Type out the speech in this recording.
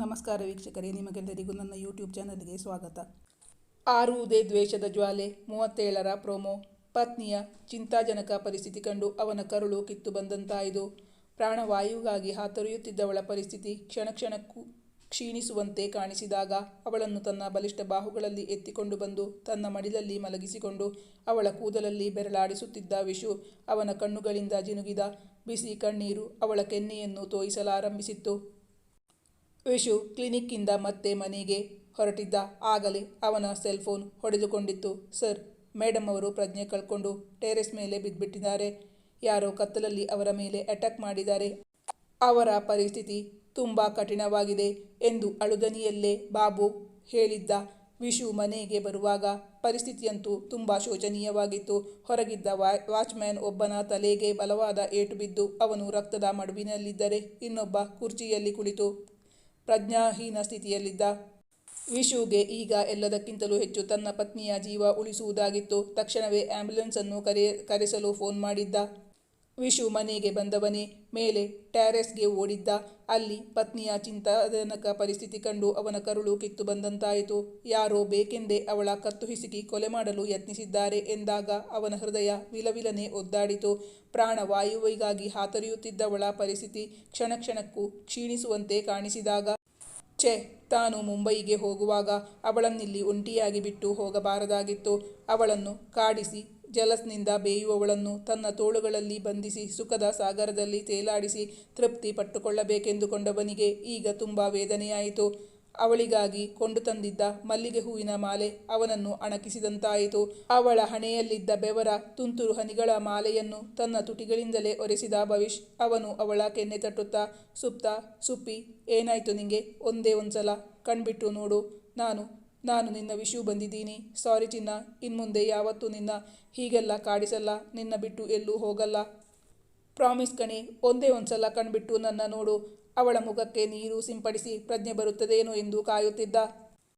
ನಮಸ್ಕಾರ ವೀಕ್ಷಕರೇ, ನಿಮಗೆಲ್ಲರಿಗೂ ನನ್ನ ಯೂಟ್ಯೂಬ್ ಚಾನಲ್ಗೆ ಸ್ವಾಗತ. ಆರುವುದೇ ದ್ವೇಷದ ಜ್ವಾಲೆ, ಮೂವತ್ತೇಳರ ಪ್ರೋಮೋ ಪತ್ನಿಯ ಚಿಂತಾಜನಕ ಪರಿಸ್ಥಿತಿ ಕಂಡು ಅವನ ಕರುಳು ಕಿತ್ತು ಬಂದಂತಾಯಿತು. ಪ್ರಾಣವಾಯುಗಾಗಿ ಹಾತೊರೆಯುತ್ತಿದ್ದವಳ ಪರಿಸ್ಥಿತಿ ಕ್ಷಣ ಕ್ಷಣಕ್ಕೂ ಕ್ಷೀಣಿಸುವಂತೆ ಕಾಣಿಸಿದಾಗ ಅವಳನ್ನು ತನ್ನ ಬಲಿಷ್ಠ ಬಾಹುಗಳಲ್ಲಿ ಎತ್ತಿಕೊಂಡು ಬಂದು ತನ್ನ ಮಡಿಲಲ್ಲಿ ಮಲಗಿಸಿಕೊಂಡು ಅವಳ ಕೂದಲಲ್ಲಿ ಬೆರಳಾಡಿಸುತ್ತಿದ್ದ ವಿಶು ಅವನ ಕಣ್ಣುಗಳಿಂದ ಜಿನುಗಿದ ಬಿಸಿ ಕಣ್ಣೀರು ಅವಳ ಕೆನ್ನೆಯನ್ನು ತೋಯಿಸಲಾರಂಭಿಸಿತ್ತು. ವಿಶು ಕ್ಲಿನಿಕ್ಕಿಂದ ಮತ್ತೆ ಮನೆಗೆ ಹೊರಟಿದ್ದ. ಆಗಲೇ ಅವನ ಸೆಲ್ ಫೋನ್ ಹೊಡೆದುಕೊಂಡಿತ್ತು. ಸರ್ ಮೇಡಮ್ ಅವರು ಪ್ರಜ್ಞೆ ಕಳ್ಕೊಂಡು ಟೆರೆಸ್ ಮೇಲೆ ಬಿದ್ದುಬಿಟ್ಟಿದ್ದಾರೆ ಯಾರೋ ಕತ್ತಲಲ್ಲಿ ಅವರ ಮೇಲೆ ಅಟ್ಯಾಕ್ ಮಾಡಿದ್ದಾರೆ. ಅವರ ಪರಿಸ್ಥಿತಿ ತುಂಬ ಕಠಿಣವಾಗಿದೆ ಎಂದು ಅಳುದನಿಯಲ್ಲೇ ಬಾಬು ಹೇಳಿದ್ದ. ವಿಶು ಮನೆಗೆ ಬರುವಾಗ ಪರಿಸ್ಥಿತಿಯಂತೂ ತುಂಬ ಶೋಚನೀಯವಾಗಿತ್ತು. ಹೊರಗಿದ್ದ ವಾ, ವಾಚ್ಮ್ಯಾನ್ ಒಬ್ಬನ ತಲೆಗೆ ಬಲವಾದ ಏಟು ಬಿದ್ದು ಅವನು ರಕ್ತದ ಮಡುವಿನಲ್ಲಿದ್ದರೆ ಇನ್ನೊಬ್ಬ ಕುರ್ಚಿಯಲ್ಲಿ ಕುಳಿತು ಪ್ರಜ್ಞಾಹೀನ ಸ್ಥಿತಿಯಲ್ಲಿದ್ದ ವಿಶುಗೆ ಈಗ ಎಲ್ಲದಕ್ಕಿಂತಲೂ ಹೆಚ್ಚು ತನ್ನ ಪತ್ನಿಯ ಜೀವ ಉಳಿಸುವುದಾಗಿತ್ತು. ತಕ್ಷಣವೇ ಆ್ಯಂಬುಲೆನ್ಸನ್ನು ಕರೆ, ಕರೆಸಲು ಫೋನ್ ಮಾಡಿದ್ದ. ವಿಶು ಮನೆಗೆ ಬಂದವನೇ, ಮೇಲೆ ಟ್ಯಾರೆಸ್ಗೆ ಓಡಿದ್ದ, ಅಲ್ಲಿ ಪತ್ನಿಯ ಚಿಂತಾಜನಕ ಪರಿಸ್ಥಿತಿ ಕಂಡು ಅವನ ಕರುಳು ಕಿತ್ತು ಬಂದಂತಾಯಿತು. ಯಾರೋ ಬೇಕೆಂದೇ ಅವಳ ಕತ್ತು ಹಿಸುಕಿ ಕೊಲೆ ಮಾಡಲು ಯತ್ನಿಸಿದ್ದಾರೆ ಎಂದಾಗ ಅವನ ಹೃದಯ ವಿಲವಿಲನೆ ಒದ್ದಾಡಿತು. ಪ್ರಾಣವಾಯುವಿಗಾಗಿ ಹಾತರಿಯುತ್ತಿದ್ದವಳ ಪರಿಸ್ಥಿತಿ ಕ್ಷಣ ಕ್ಷಣಕ್ಕೂ ಕ್ಷೀಣಿಸುವಂತೆ ಕಾಣಿಸಿದಾಗ, ಛೆ, ತಾನು ಮುಂಬಯಿಗೆ ಹೋಗುವಾಗ ಅವಳನ್ನಿಲ್ಲಿ ಒಂಟಿಯಾಗಿ ಬಿಟ್ಟು ಹೋಗಬಾರದಾಗಿತ್ತು. ಅವಳನ್ನು ಕಾಡಿಸಿ ಜಲಸ್ನಿಂದ ಬೇಯುವವಳನ್ನು ತನ್ನ ತೋಳುಗಳಲ್ಲಿ ಬಂಧಿಸಿ ಸುಖದ ಸಾಗರದಲ್ಲಿ ತೇಲಾಡಿಸಿ ತೃಪ್ತಿ ಪಟ್ಟುಕೊಳ್ಳಬೇಕೆಂದುಕೊಂಡವನಿಗೆ ಈಗ ತುಂಬ ವೇದನೆಯಾಯಿತು. ಅವಳಿಗಾಗಿ ಕೊಂಡು ತಂದಿದ್ದ ಮಲ್ಲಿಗೆ ಹೂವಿನ ಮಾಲೆ ಅವನನ್ನು ಅಣಕಿಸಿದಂತಾಯಿತು. ಅವಳ ಹಣೆಯಲ್ಲಿದ್ದ ಬೆವರ ತುಂತುರು ಹನಿಗಳ ಮಾಲೆಯನ್ನು ತನ್ನ ತುಟಿಗಳಿಂದಲೇ ಒರೆಸಿದ ಭವಿಷ್, ಅವನು ಅವಳ ಕೆನ್ನೆ ತಟ್ಟುತ್ತಾ, ಸುಪ್ತ, ಸುಪ್ಪಿ, ಏನಾಯ್ತು ನಿಂಗೆ? ಒಂದೇ ಒಂದ್ಸಲ ಕಣ್ಬಿಟ್ಟು ನೋಡು. ನಾನು ನಾನು ನಿನ್ನ ವಿಷಯ ಬಂದಿದ್ದೀನಿ. ಸಾರಿ ಚಿನ್ನ, ಇನ್ಮುಂದೆ ಯಾವತ್ತೂ ನಿನ್ನ ಹೀಗೆಲ್ಲ ಕಾಡಿಸಲ್ಲ, ನಿನ್ನ ಬಿಟ್ಟು ಎಲ್ಲೂ ಹೋಗಲ್ಲ. ಪ್ರಾಮಿಸ್ ಕಣಿ, ಒಂದೇ ಒಂದ್ಸಲ ಕಣ್ಬಿಟ್ಟು ನನ್ನ ನೋಡು. ಅವಳ ಮುಖಕ್ಕೆ ನೀರು ಸಿಂಪಡಿಸಿ ಪ್ರಜ್ಞೆ ಬರುತ್ತದೇನೋ ಎಂದು ಕಾಯುತ್ತಿದ್ದ.